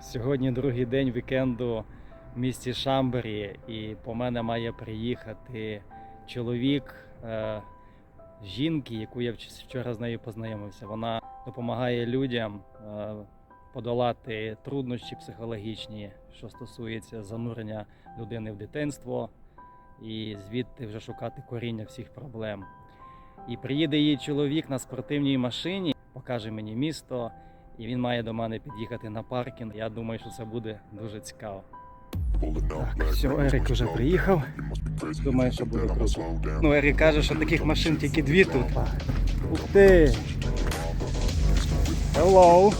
Сьогодні другий день вікенду в місті Шамбері, і по мене має приїхати чоловік е, жінки, яку я вчора з нею познайомився. Вона допомагає людям е, подолати труднощі психологічні, що стосується занурення людини в дитинство, і звідти вже шукати коріння всіх проблем. І приїде її чоловік на спортивній машині, покаже мені місто, і він має до мене під'їхати на паркінг. Я думаю, що це буде дуже цікаво. Так, все, Ерік уже приїхав. Думаю, що буде круто. Ну, Ерік каже, що таких машин тільки дві тут. Ух ти! Hello!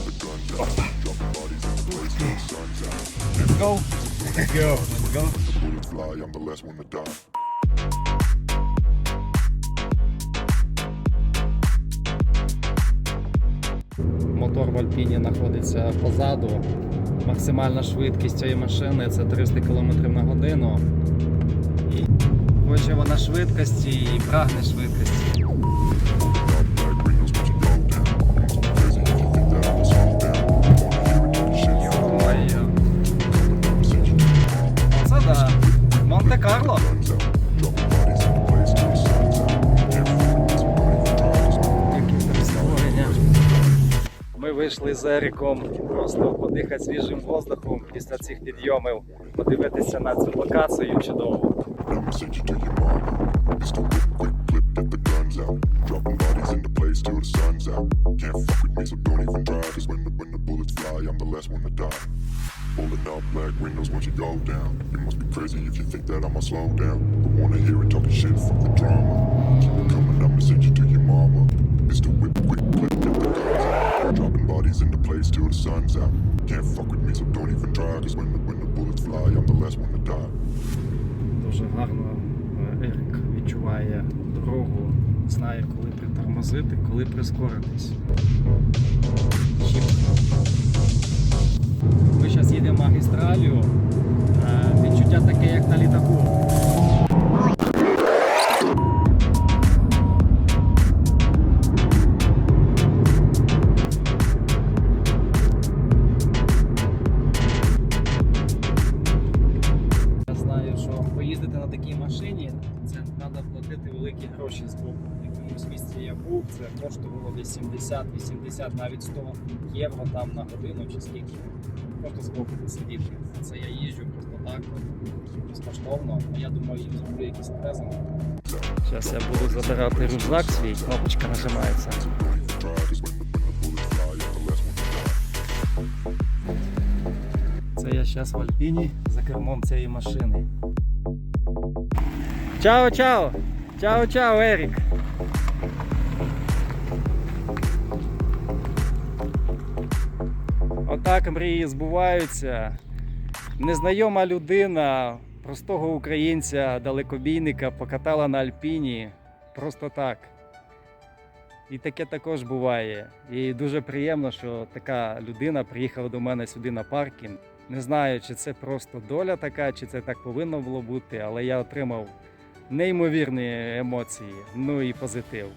Let's go! Let's go! Let's go! Мотор в Альпіні знаходиться позаду. Максимальна швидкість цієї машини це 300 км на годину. І хоче вона швидкості і прагне швидкості. Вийшли з Еріком просто подихати свіжим воздухом після цих підйомів, подивитися на цю локацію quick the the the, the the die. Pulling up black windows once you go down. You must be crazy if you think that I'ma slow down. Don't wanna hear it talking shit, fuck the drama. Keep it coming, I'ma send you to your mama. Pistol whip, quick clip, Dropping bodies into place till the sun's out. Can't fuck with me, so don't even try. Cause when the, when the bullets fly, I'm the last one to die. Дуже гарно е, Ерік відчуває дорогу, знає, коли притормозити, коли прискоритись. Ми зараз їдемо магістралю. Великі гроші з боку. В якомусь місці я був, це коштувало десь 70-80, навіть 100 євро там на годину чи скільки. Просто з боку посидіти. Це я їжджу просто так, безкоштовно, а я думаю, їм зроблю якийсь презент. Зараз я буду забирати рюкзак свій, кнопочка нажимається. Це я зараз в Альпіні за кермом цієї машини. Чао, чао! Чао, чао, Ерік! Отак мрії збуваються. Незнайома людина, простого українця, далекобійника покатала на Альпіні просто так. І таке також буває. І дуже приємно, що така людина приїхала до мене сюди на паркінг. Не знаю, чи це просто доля така, чи це так повинно було бути, але я отримав неймовірні емоції, ну і позитив.